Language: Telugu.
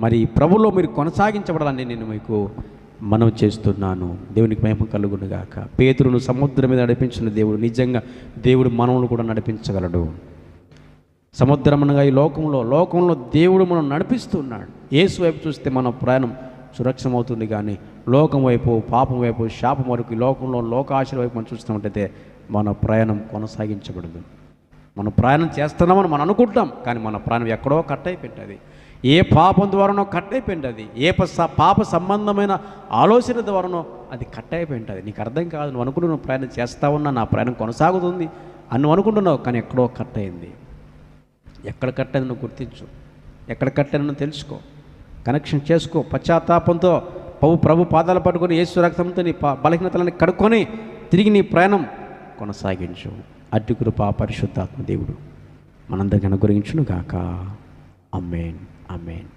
మరి ప్రభులో మీరు కొనసాగించబడాలని నేను మీకు మనం చేస్తున్నాను. దేవునికి మహిమ కలుగునుగాక. పేతురును సముద్రం మీద నడిపించిన దేవుడు నిజంగా దేవుడు మనవులు కూడా నడిపించగలడు. సముద్రమునగా ఈ లోకంలో లోకంలో దేవుడు మనం నడిపిస్తున్నాడు. యేసు వైపు చూస్తే మన ప్రయాణం సురక్షమవుతుంది కానీ లోకం వైపు పాపం వైపు శాపం వరకు ఈ లోకంలో లోకాశల వైపు మనం చూస్తున్నట్టయితే మన ప్రయాణం కొనసాగించబడదు. మనం ప్రయాణం చేస్తున్నామని మనం అనుకుంటాం కానీ మన ప్రయాణం ఎక్కడో కట్ అయిపోయింది ఏ పాపం ద్వారానో కట్ అయిపోయింది ఏ ప- పాప సంబంధమైన ఆలోచన ద్వారానో అది కట్ అయిపోయింది నీకు అర్థం కాదు నువ్వు అనుకుంటున్నావు నువ్వు ప్రయాణం చేస్తా ఉన్నా నా ప్రయాణం కొనసాగుతుంది అని నువ్వు అనుకుంటున్నావు కానీ ఎక్కడో కట్ అయింది ఎక్కడ కట్టని నువ్వు గుర్తించు. ఎక్కడ కట్ నువ్వు తెలుసుకో. కనెక్షన్ చేసుకో. పశ్చాత్తాపంతో పవు ప్రభు పాదాలు పట్టుకొని యేసు రక్తంతో నీ ప- బలహీనతలని కడుక్కొని తిరిగి నీ ప్రయాణం కొనసాగించు. అట్టి పరిశుద్ధాత్మ దేవుడు మనందరికీ అనుగ్రహించును గాక అమ్మేన్ అమ్మేన్